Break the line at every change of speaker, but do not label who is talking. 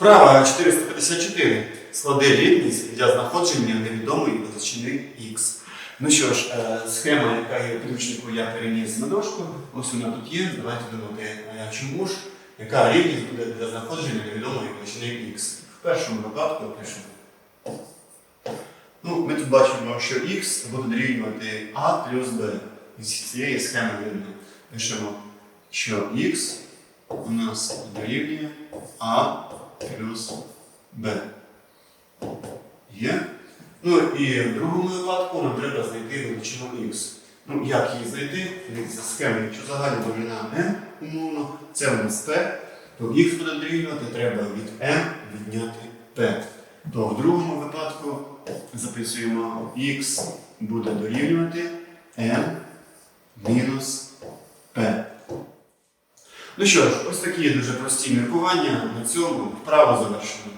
Вправа 454. Склади рівність для знаходження невідомої величини х. Ну що ж, е, схема, яка є в підручнику, я переніс на дошку. Ось вона тут є. Давайте думати, е, чому ж, яка рівність буде для знаходження невідомої величини х. В першому випадку пишемо. Ну, ми тут бачимо, що х буде дорівнювати а плюс b. З цієї схеми видно. Пишемо, що х у нас дорівнює а плюс b. Є? Ну і в другому випадку нам треба знайти величину х. Ну, як її знайти? Дивіться, схема, якщо загальна довжина m, умовно, це у нас p, то х буде дорівнювати, треба від m відняти p. То в другому випадку записуємо х буде дорівнювати m мінус. Ну що ж, ось такі дуже прості міркування. На цьому вправо завершено.